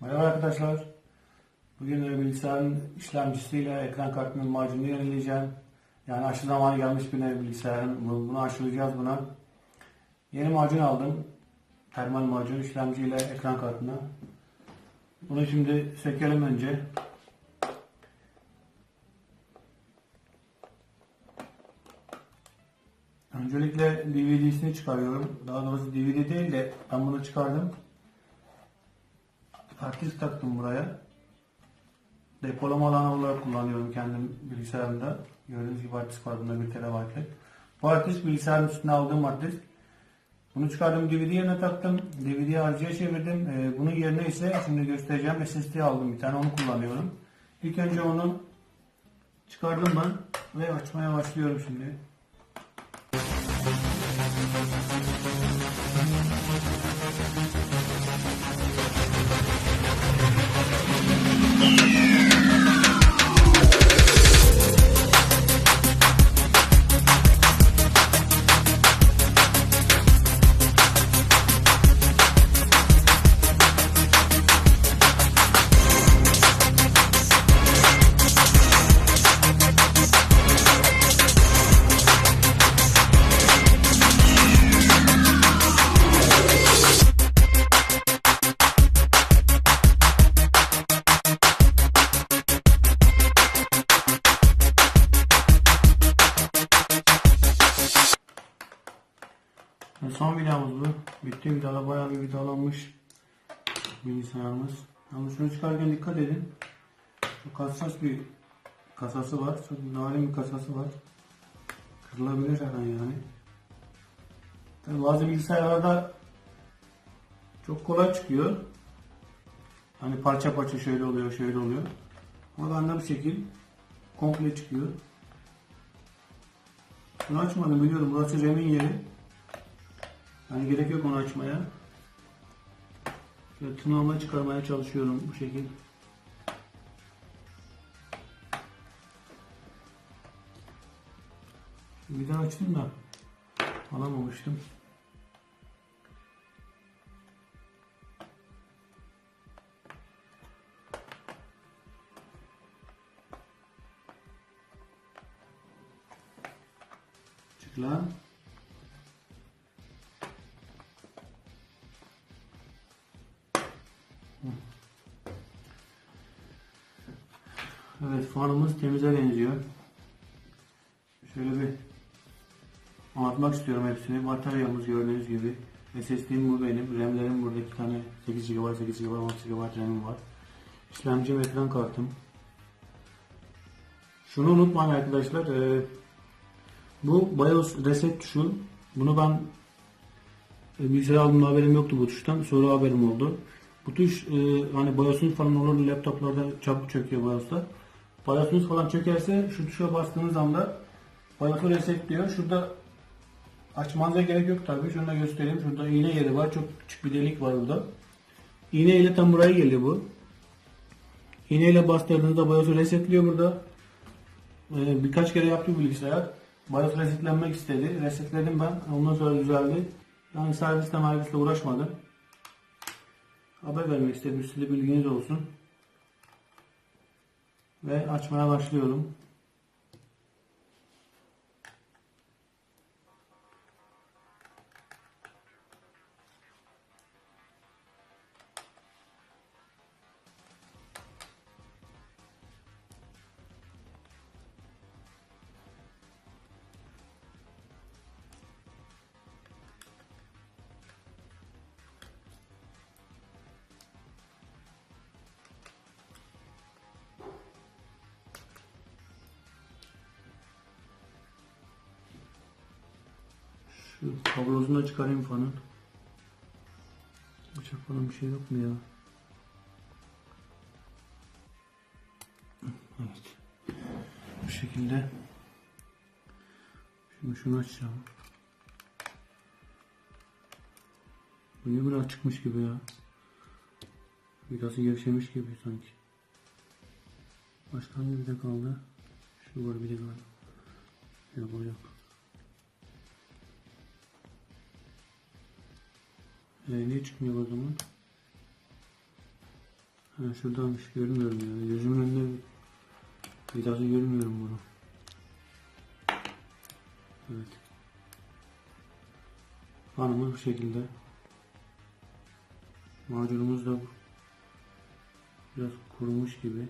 Merhaba arkadaşlar. Bugün bilgisayarın işlemcisiyle ekran kartının macununu yenileyeceğim. Yani aşı zamanı gelmiş bir nevi bilgisayarın. Bu- Bunu aşılayacağız buna. Yeni macun aldım. Termal macun işlemciyle ekran kartına. Bunu şimdi sökelim önce. Öncelikle DVD'sini çıkarıyorum. Daha doğrusu DVD değil de ben bunu çıkardım. Artist taktım buraya. Depolama alanı olarak kullanıyorum kendim bilgisayarımda. Gördüğünüz gibi artist var bunda 1 TB'lik. Bu artist bilgisayarın üstüne aldığım artist. Bunu çıkardım DVD yerine taktım. DVD'yi harcıya çevirdim. Ee, bunun yerine ise şimdi göstereceğim SSD aldım bir tane onu kullanıyorum. İlk önce onu çıkardım ben ve açmaya başlıyorum şimdi. Bayağı bir vidalanmış bilgisayarımız. Yalnız şunu çıkarken dikkat edin. Çok hassas bir kasası var. Çok narin bir kasası var. Kırılabilir her an yani. Tabii bazı bilgisayarlarda çok kolay çıkıyor. Hani parça parça şöyle oluyor, şöyle oluyor. Ama bende bu şekil komple çıkıyor. Bunu açmadım biliyorum. Burası RAM'in yeri. Yani gerek yok onu açmaya. Şöyle tırnağımla çıkarmaya çalışıyorum bu şekil. Bir daha açtım da alamamıştım. Evet fanımız temize benziyor. Şöyle bir anlatmak istiyorum hepsini. Bataryamız gördüğünüz gibi. SSD'm bu benim. RAM'lerim burada iki tane 8 GB, 8 GB, 16 GB RAM'im var. İşlemcim, ekran kartım. Şunu unutmayın arkadaşlar. eee, bu BIOS reset tuşu. Bunu ben e, bilgisayar aldığımda haberim yoktu bu tuştan. Sonra haberim oldu. Bu tuş e, hani BIOS'unuz falan olur laptoplarda çabuk çöküyor BIOS'ta. BIOS'unuz falan çökerse şu tuşa bastığınız anda BIOS'u resetliyor. Şurada açmanıza gerek yok tabii. Şunu da göstereyim. Şurada iğne yeri var. Çok küçük bir delik var burada. İğne ile tam buraya geliyor bu. İğne ile bastırdığınızda BIOS'u resetliyor burada. Ee, birkaç kere yaptı bilgisayar. BIOS resetlenmek istedi. Resetledim ben. Ondan sonra düzeldi. Yani servisle servisle uğraşmadım. Haber vermek istedim. Size bilginiz olsun. Ve açmaya başlıyorum. Şu kablosunu da çıkarayım fanın. Bıçak falan bir şey yok mu ya? Evet. Bu şekilde. Şimdi şunu açacağım. Bu niye biraz çıkmış gibi ya? Vidası gevşemiş gibi sanki. Başka hangi vida kaldı? Şu var bir de galiba. Yok yok. Ee, niye çıkmıyor o zaman? Ha, şuradanmış görmüyorum ya. Gözümün önünde vidası görmüyorum bunu. Evet. Fanımız bu şekilde. Macunumuz da biraz kurumuş gibi.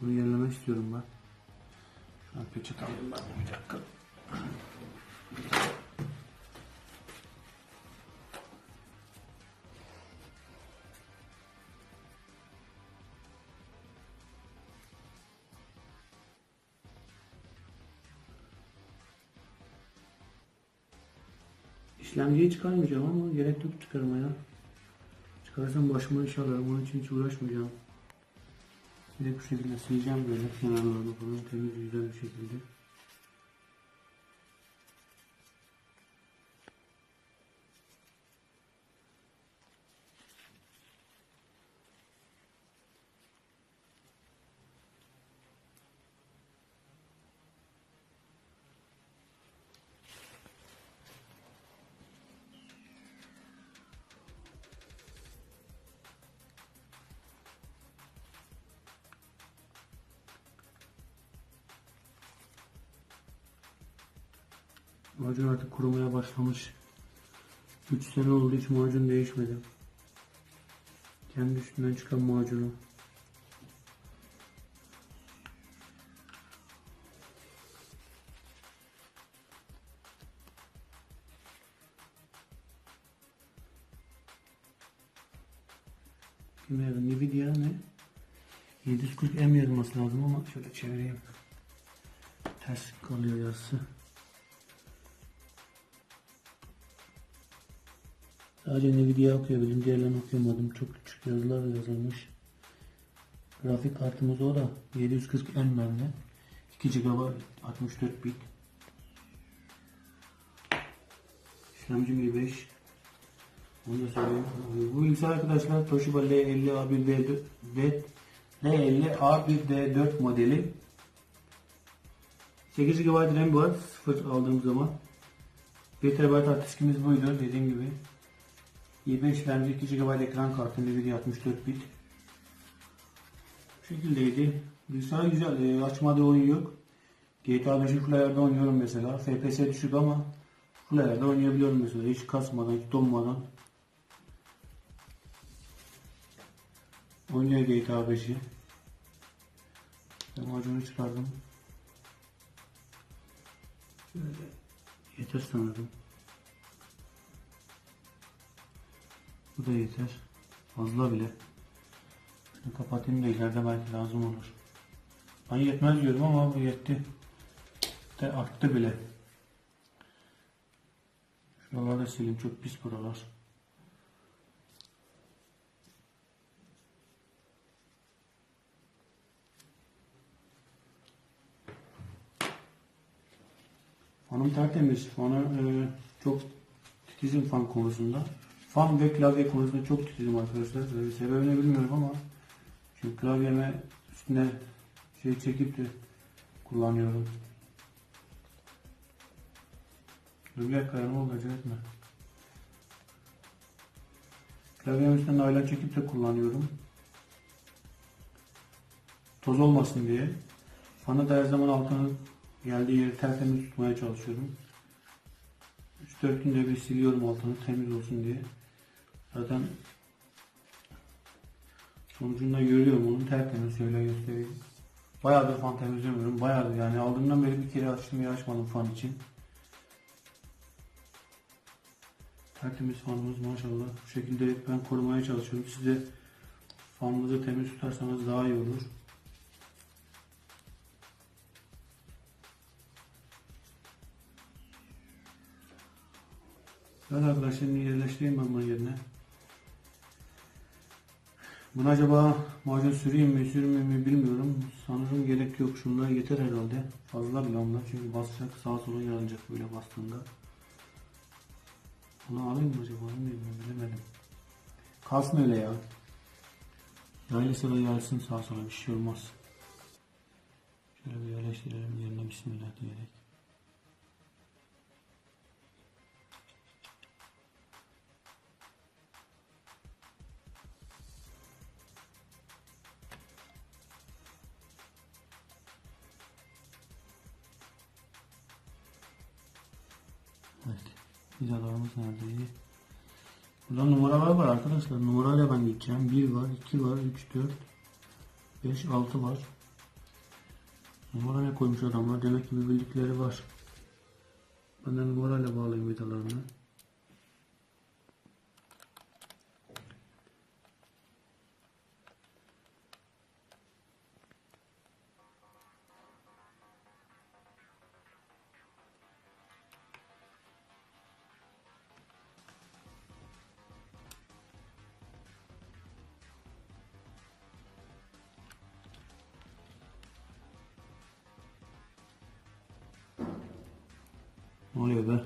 Bunu yenilemek istiyorum ben. Peçete alayım ben bir dakika. İşlemciyi çıkarmayacağım ama gerek yok çıkarmaya. Çıkarsam başıma iş alırım. Onun için hiç uğraşmayacağım. Bir de bu şekilde sileceğim böyle kenarlarını falan temiz güzel bir şekilde. Macun artık kurumaya başlamış. 3 sene oldu hiç macun değişmedi. Kendi üstünden çıkan macunu. Bilmiyorum Nvidia ne? 740M yazması lazım ama şöyle çevireyim. Ters kalıyor yazısı. Sadece Nvidia okuyabildim. Diğerlerini okuyamadım. Çok küçük yazılar yazılmış. Grafik kartımız o da 740 M bende. 2 GB 64 bit. İşlemcim i5. Onu da söyleyeyim. Bu bilgisayar arkadaşlar Toshiba L50A1D4 L50A1D4 modeli. 8 GB RAM var sıfır aldığım zaman. 1 TB hard diskimiz buydu dediğim gibi. İ5 işlemci 2 GB ekran kartı Nvidia 64 bit. Bu şekildeydi. Bilgisayar güzel. E, açmadığı oyun yok. GTA 5'i full ayarda oynuyorum mesela. FPS düşük ama full ayarda oynayabiliyorum mesela. Hiç kasmadan, hiç donmadan. Oynuyor GTA 5'i. Ben macunu çıkardım. Şöyle yeter sanırım. Bu da yeter. Fazla bile. Şunu kapatayım da ileride belki lazım olur. Ben yetmez diyorum ama bu yetti. De arttı bile. Şuraları da sileyim. Çok pis buralar. Fanım tertemiz. Fanı e, çok titizim fan konusunda. Fan ve klavye konusunda çok titizim arkadaşlar. E, sebebini bilmiyorum ama çünkü klavyeme üstüne şey çekip de kullanıyorum. Ya, ne oldu acele etme. Klavyemin üstüne naylon çekip de kullanıyorum. Toz olmasın diye. Fanı da her zaman altını geldiği yeri tertemiz tutmaya çalışıyorum. 3-4 günde bir siliyorum altını temiz olsun diye. Zaten sonucunda görüyorum onu tertemiz şöyle göstereyim. Bayağıdır fan temizlemiyorum. Bayağıdır yani aldığımdan beri bir kere açtım ya açmadım fan için. Tertemiz fanımız maşallah. Bu şekilde ben korumaya çalışıyorum. Siz de fanınızı temiz tutarsanız daha iyi olur. Evet arkadaşlar şimdi yerleştireyim ben bunu yerine. Buna acaba macun süreyim mi sürmeyeyim mi bilmiyorum. Sanırım gerek yok. Şunlar yeter herhalde. Fazla bile onlar çünkü basacak sağa sola yanacak böyle bastığında. Bunu alayım mı acaba bilmiyorum bilemedim. Kalsın öyle ya. Yaylasa da yaysın sağa sola bir şey olmaz. Şöyle bir yerleştirelim yerine bismillah diyerek. Vidalarımız nerede? Burada numaralar var arkadaşlar. Numarayla ben gideceğim. 1 var, 2 var, 3, 4, 5, 6 var. Numara ne koymuş adamlar? Demek ki bir bildikleri var. Ben de numarayla bağlayayım vidalarını. Ne oluyor be?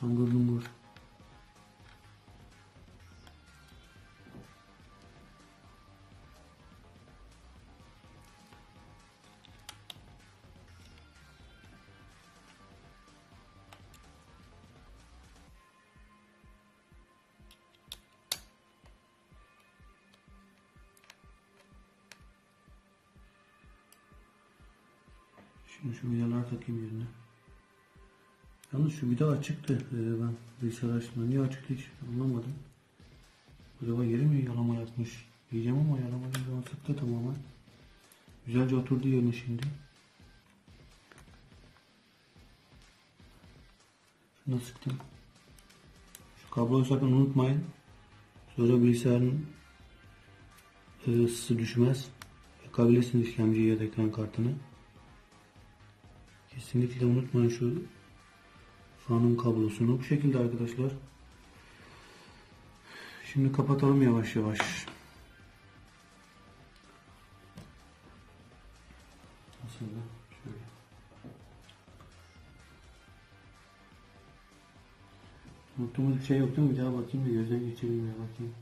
Tangur lungur. Şimdi şu vidaları takayım yerine. Yalnız şu vida açıktı. Ee, ben bilgisayar açtığımda niye açıktı hiç anlamadım. Acaba yeri mi yalama yapmış? Diyeceğim ama yalama zaman sıktı tamamen. Güzelce oturdu yerine şimdi. Şunu sıktım. Şu kabloyu sakın unutmayın. Sonra bilgisayarın e, ısısı düşmez. Yakabilirsiniz işlemciyi ekran kartını. Kesinlikle unutmayın şu fanın kablosunu. Bu şekilde arkadaşlar. Şimdi kapatalım yavaş yavaş. Nasıl da? Şöyle. Unuttuğumuz bir şey yok değil mi? Bir daha bakayım bir gözden geçireyim ya bakayım.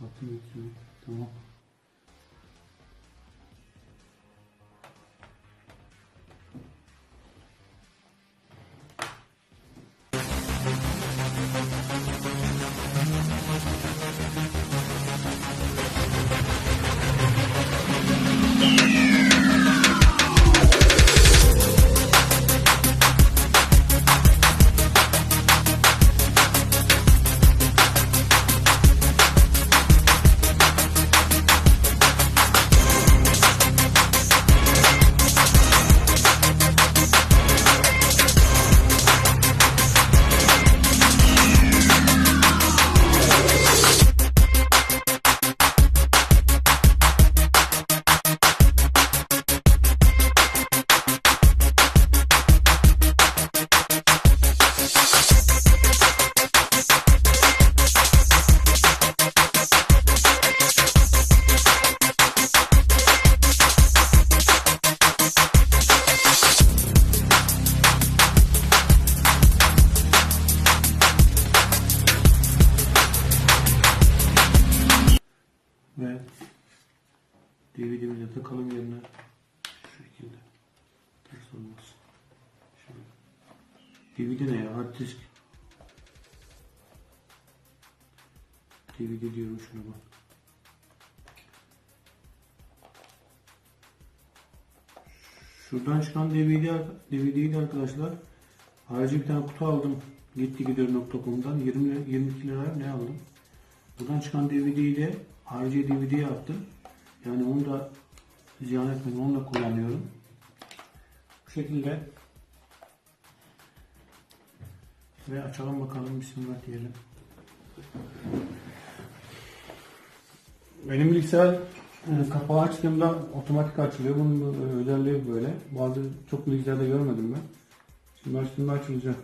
Bakayım bakayım. Tamam. DVD'mize takalım yerine şu şekilde. Ters olmaz. Şöyle. DVD ne ya? Hard disk. DVD diyorum şuna bak. Şuradan çıkan DVD, DVD'yi de arkadaşlar harici bir tane kutu aldım. Gittigidiyor.com'dan 20 22 liraya ne aldım? Buradan çıkan DVD'yi de harici DVD yaptım. Yani onu da ziyan etmedim. Onu da kullanıyorum. Bu şekilde ve açalım bakalım bismillah diyelim. Benim bilgisayar e, kapağı açtığımda otomatik açılıyor. Bunun e, özelliği böyle. Bazı çok bilgisayarda görmedim ben. Şimdi açtığımda açılacak.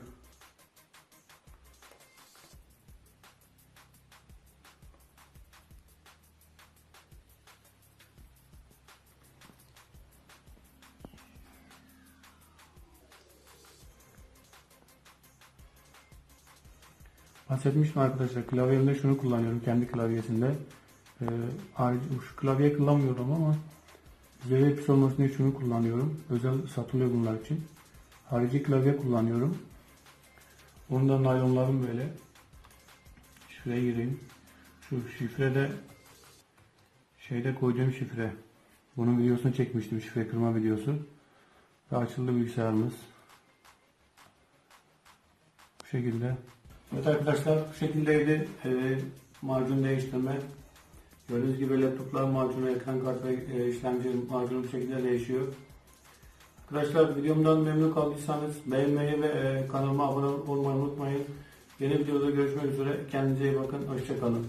Bahsetmiştim arkadaşlar. Klavyemde şunu kullanıyorum kendi klavyesinde. Ee, şu klavye kullanmıyorum ama bir olmasın diye şunu kullanıyorum. Özel satılıyor bunlar için. Harici klavye kullanıyorum. Ondan naylonlarım böyle. Şuraya gireyim. Şu şifre de şeyde koyduğum şifre. Bunun videosunu çekmiştim şifre kırma videosu. Ve açıldı bilgisayarımız. Bu şekilde. Evet arkadaşlar bu şekildeydi e, macun değiştirme. Gördüğünüz gibi laptoplar macunu, ekran kartı e, işlemci macunu bu şekilde değişiyor. Arkadaşlar videomdan memnun kaldıysanız beğenmeyi ve e, kanalıma abone olmayı unutmayın. Yeni videoda görüşmek üzere. Kendinize iyi bakın. Hoşçakalın.